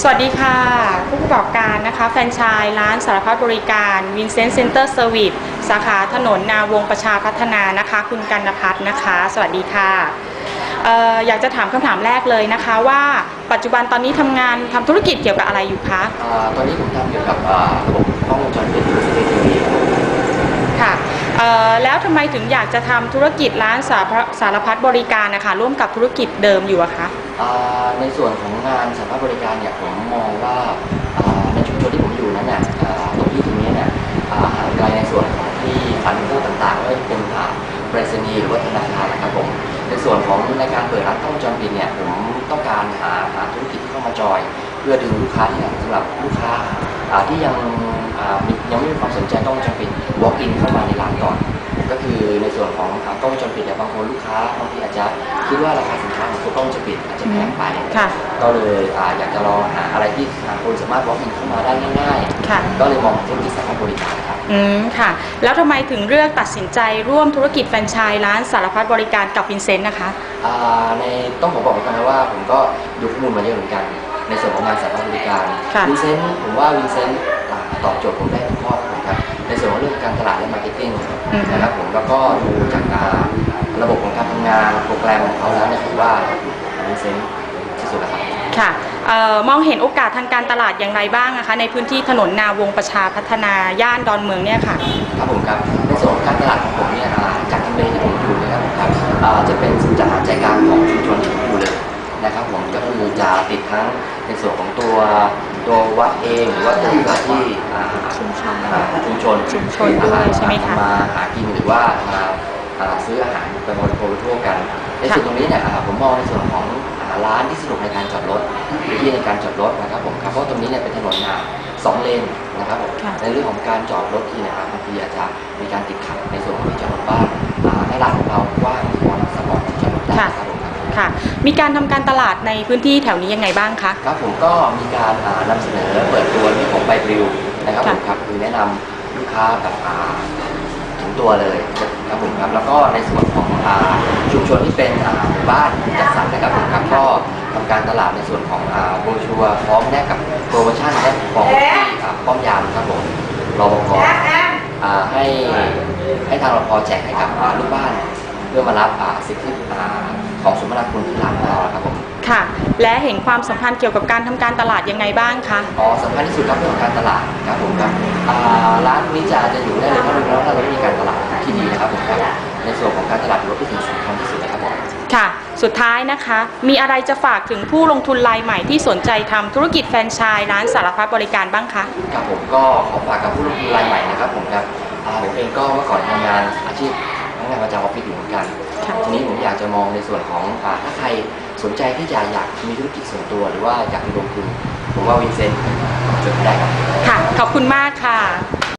สวัสดีค่ะ ผู้ประกอบการนะคะ แฟรนไชส์ร้านสารพัดบริการวินเซนต์เซ็นเตอร์เซอร์วิสสาขาถนนนาวงประชาพัฒนานะคะ คุณกันพัฒน์นะคะ สวัสดีค่ะเอ่ออยากจะถามคำถามแรกเลยนะคะ ว่าปัจจุบันตอนนี้ทำงานทำธุรกิจเกี่ยวกับอะไรอยู่คะอ่าตอนนี้ผมทำเกี่ยวกับอ่าระบบกล้องวงจรปิด CCTV ค่ะเอ่อแล้วทำไมถึงอยากจะทำธุรกิจร้านสารพัดสารพัดบริการนะคะร่วมกับธุรกิจเดิมอยู่อะคะอ่า ในส่วนของงานสาขาบริการเนี่ยผมมองว่าในชุมชนที่ผมอยู่นั้นเนี่ยตรงที่ตรงนี้เนี่ยอาห่างไกลในส่วนของที่ฟันเฟอร์ต่างๆไม่ว่าจะเป็นอ่าไปรษณีหรือว่าธนาคารนะครับผมในส่วนของในการเปิดร้านกล้องวงจรปิดเนี่ยผมต้องการหาหาธุรกิจที่เข้ามาจอย เพื่อดึงลูกค้าที่สำหรับลูกค้าที่ยังยังไม่มีความสนใจกล้องวงจรปิด walk in เข้ามาในร้านก่อน ก็คือในส่วนของอ่ากล้องวงจรปิดเนี่ยบางคนลูกค้าบางทีอาจจะคิดว่าราคาสิ นค้าของตัวกล้องวงจรปิดอาจจะแพงไป ค่ะ ก็เลยอ่าอยากจะลองหาอะไรที่หาคนสามารถ walk in เข้ามาได้ง่ายค่ะ ๆ ก็เลยมองธุรกิจสาขาบริการครับ อืมค่ะ แล้วทำไมถึงเลือกตัดสินใจร่วมธุรกิจแฟรนไชส์ร้านสารพัดบริการกับวินเซนต์นะคะ อ่าในต้องผมบอกก่อนนะว่าผมก็ดูข้อมูลมาเยอะเหมือนกัน ในส่วนของงานสาขาบริการค่ะ วินเซนต์ผมว่าวินเซนต์อ่าตอบโจทย์ผมได้ทุกข้อนะครับในส่วนของเรื่องการตลาดและมาร์เก็ตติ้งอืม นะครับผมแล้วก็ดูจากอ่าระบบขอ งการทำงานโปรแกรมของเขาแล้วเนี่ยผมว่าวินเซนต์ที่สุดแล้วครับ ค่ะเอ่อมองเห็นโอกาสทางการตลาดอย่างไรบ้างนะคะ ในพื้นที่ถนนนาวงประชาพัฒนาย่านดอนเมืองเนี่ยค่ะ ครับผมครับในส่วนของการตลาดของผมเนี่ยอ่าจากทำเลที่ผมอยู่นะครับผมครับอ่าจะเป็นจังหวัดใจกลางของชุมชนที่ผมอยู่เลยนะครับผมก็คือจะติดทั้งในส่วนของตัวตัววัดเองหรือว่าตัวสถานที่อ่าชุมชนอ่าชุมชนชุมชนด้วยใช่ไหมคะมาหากินหรือว่ามาอ่าซื้ออาหาร ไปบริโภคทั่วกัน ในส่วนตรงนี้เนี่ยอ่าผมมองในส่วนของอ่าร้านที่สะดวกในการจอดรถพื้นที่ในการจอดรถนะครับผมครับเพราะตรงนี้เนี่ยเป็นถนนอ่าสองเลนนะครับผมค่ะในเรื่องของการจอดรถที่เนะครับบางทีอาจจะมีการติดขัดในส่วนของที่จอดรถบ้างอ่าในร้านของเรากว้างพอสมองที่จอดรถได้ครับผมครับค่ะ มีการทำการตลาดในพื้นที่แถวนี้ยังไงบ้างคะครับผมก็มีการอ่านำเสนอเปิดตัวเรื่องของใบปลิวนะครับผมค่ะครับคือแนะนำลูกค้าแบบอ่า ถึงตัวเลยครับผมครับแล้วก็ในส่วนของอ่าชุมชนที่เป็นอ่าหมู่บ้านจัดสรรนะครับผมครับก็ทำการตลาดในส่วนของอ่าโบรชัวร์พร้อมแลกกับโปรโมชั่นและคูปองที่อ่าป้อมยามครับผมรบกอ่าให้ให้ทางรพแจกให้กับอ่าลูกบ้านเพื่อมารับอ่าสิทธิอ่าของสมนาคุณที่ร้านของเราครับผมค่ะ และเห็นความสัมพันธ์เกี่ยวกับการทำการตลาดยังไงบ้างคะ อ๋อสำคัญที่สุดครับเรื่องของการตลาดครับผมครับอ่าร้านนี้จะจะอยู่ได้เลยถ้าเราถ้าเราไม่มีการตลาดที่ดีนะครับผมครับในส่วนของการตลาดถือว่าเป็นสิ่งสำคัญที่สุดนะครับผมค่ะ สุดท้ายนะคะ มีอะไรจะฝากถึงผู้ลงทุนรายใหม่ที่สนใจทำธุรกิจแฟรนไชส์ร้านสารพัดบริการบ้างคะ ครับผมก็ขอฝากกับผู้ลงทุนรายใหม่นะครับผมครับอ่าผมเองก็เมื่อก่อนทำงานอาชีพ พนักงานประจำออฟฟิศอยู่เหมือนกันค่ะทีนี้ผมอยากจะมองในส่วนของอ่าถ้าใครสนใจที่จะอยากมีธุรกิจส่วนตัว หรือว่าอยากลงทุน ผมว่าวินเซนต์จดได้ครับ ค่ะ ขอบคุณมากค่ะ